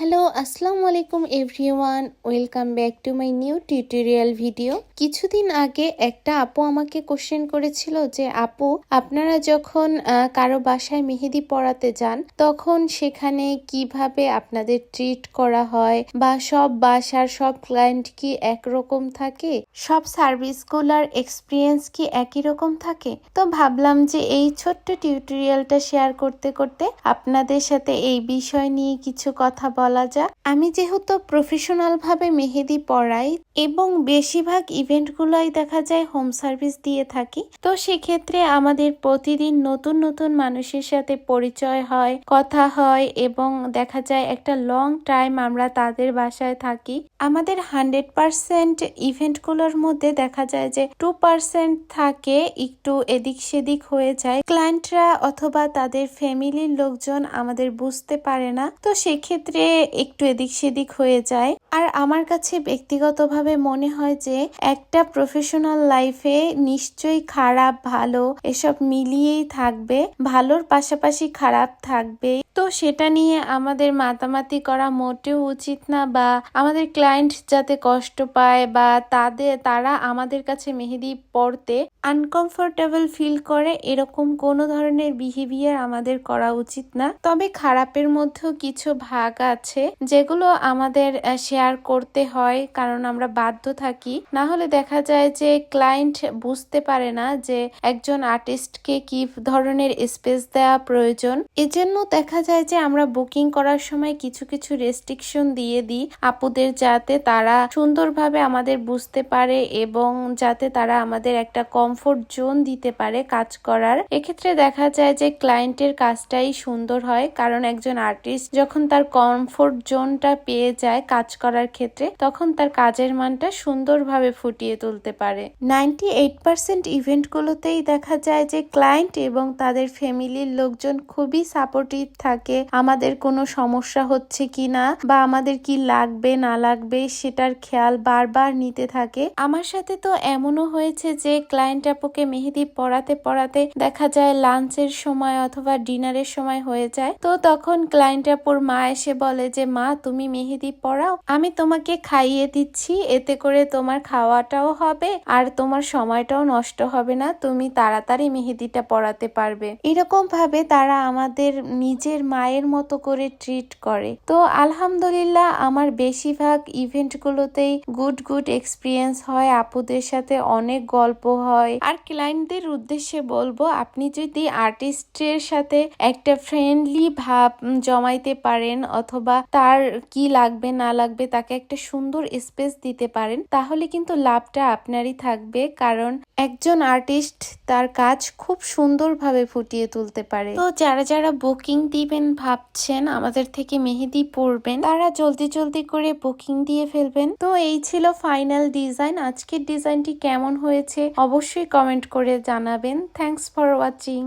Hello, আসসালামু আলাইকুম everyone. Welcome back to my new tutorial video. কিছুদিন আগে একটা আপু আমাকে কোশ্চেন করেছিল যে, আপু, আপনারা যখন কারও বাসায় মেহেদি পড়াতে যান, তখন সেখানে কীভাবে আপনাদের ট্রিট করা হয়? বা সব বাসার সব ক্লায়েন্ট কি একরকম থাকে? সব সার্ভিসগুলোর এক্সপিরিয়েন্স কি একই রকম থাকে? তো ভাবলাম যে, এই ছোট্ট টিউটোরিয়ালটা শেয়ার করতে করতে আপনাদের সাথে এই বিষয় নিয়ে কিছু কথা বলা যাক। আমি যেহেতু প্রফেশনাল ভাবে মেহেদি পড়াই এবং বেশিরভাগ ইভেন্টগুলোই দেখা যায় হোম সার্ভিস দিয়ে থাকি, তো সেক্ষেত্রে আমাদের প্রতিদিন নতুন নতুন মানুষের সাথে পরিচয় হয়, কথা হয় এবং দেখা যায় একটা লং টাইম আমরা তাদের বাসায় থাকি। আমাদের হান্ড্রেড পার্সেন্ট ইভেন্টগুলোর মধ্যে দেখা যায় যে টু পার্সেন্ট থাকে, একটু এদিক সেদিক হয়ে যায়। ক্লায়েন্টরা অথবা তাদের ফ্যামিলির লোকজন আমাদের বুঝতে পারে না, তো সেক্ষেত্রে একটু এদিক সেদিক হয়ে যায়। আর আমার কাছে ব্যক্তিগতভাবে মনে হয় যে, একটা প্রফেশনাল লাইফে নিশ্চয়ই খারাপ, ভালো এসব মিলিয়েই থাকবে। ভালোর পাশাপাশি খারাপ থাকবে তো সেটা নিয়ে আমাদের মাতামাতি করা মোটেও উচিত না বা আমাদের ক্লায়েন্ট যাতে কষ্ট পায় বা তাদের তারা আমাদের কাছে মেহেদি পড়তে আনকমফোর্টেবল ফিল করে, এরকম কোনো ধরনের বিহেভিয়ার আমাদের করা উচিত না। তবে খারাপের মধ্যেও কিছু ভাগ আছে যেগুলো আমাদের শেয়ার করতে হয়, কারণ আমরা বাধ্য থাকি। না হলে দেখা যায় যে ক্লায়েন্ট বুঝতে পারে না যে একজন আর্টিস্টকে কি ধরনের স্পেস দেওয়া প্রয়োজন। এজন্য দেখা যায় যে আমরা বুকিং করার সময় কিছু কিছু রেস্ট্রিকশন দিয়ে দিই আপুদের যাতে তারা সুন্দরভাবে আমাদের বুঝতে পারে এবং যাতে তারা আমাদের একটা কমফোর্ট জোন দিতে পারে কাজ করার। এক্ষেত্রে দেখা যায় যে ক্লায়েন্টের কাজটাই সুন্দর হয়, কারণ একজন আর্টিস্ট যখন তার কমফোর্ট জোনটা পেয়ে যায় কাজ করার ক্ষেত্রে, তখন তার কাজের মানটা সুন্দরভাবে ফুটিয়ে তুলতে পারে। নাইনটি এইট পার্সেন্ট ইভেন্টগুলোতেই দেখা যায় যে ক্লায়েন্ট এবং তাদের ফ্যামিলির লোকজন খুবই সাপোর্টিভ থাকে। আমাদের কোনো সমস্যা হচ্ছে কি না বা আমাদের কি লাগবে, না লাগবে সেটার খেয়াল বারবার নিতে থাকে। আমার সাথে তো এমনও হয়েছে যে ক্লায়েন্ট আপুকে মেহেদি পড়াতে পড়াতে দেখা যায় লাঞ্চের সময় অথবা ডিনারের সময় হয়ে যায়। তো তখন ক্লায়েন্ট আপুর মা এসে বলে যে, মা, তুমি মেহেদি পড়াও আমি তোমাকে খাইয়ে দিচ্ছি, এতে করে তোমার খাওয়াটাও হবে আর তোমার সময়টাও নষ্ট হবে না, তুমি তাড়াতাড়ি মেহেদিটা পড়াতে পারবে। এরকম ভাবে তারা আমাদের নিজের মায়ের মতো করে ট্রিট করে। তো আলহামদুলিল্লাহ আমার বেশিরভাগ ইভেন্টগুলোতেই গুড গুড এক্সপিরিয়েন্স হয়, আপুদের সাথে অনেক গল্প হয়। আর ক্লায়েন্টদের উদ্দেশ্যে বলব, আপনি যদি আর্টিস্টের সাথে একটা ফ্রেন্ডলি ভাব জমাইতে পারেন অথবা তার কি লাগবে, না লাগবে, তাকে একটা সুন্দর স্পেস দিতে পারেন, তাহলে কিন্তু লাভটা আপনারই থাকবে। কারণ একজন আর্টিস্ট তার কাজ খুব সুন্দরভাবে ফুটিয়ে তুলতে পারে। তো যারা যারা বুকিং দিবেন ভাবছেন, আমাদের থেকে মেহেদি পরবেন। তারা জলদি জলদি করে বুকিং দিয়ে ফেলবেন। তো এই ছিল ফাইনাল ডিজাইন আজকের ডিজাইনটি কেমন হয়েছে অবশ্যই কমেন্ট করে জানাবেন। Thanks for watching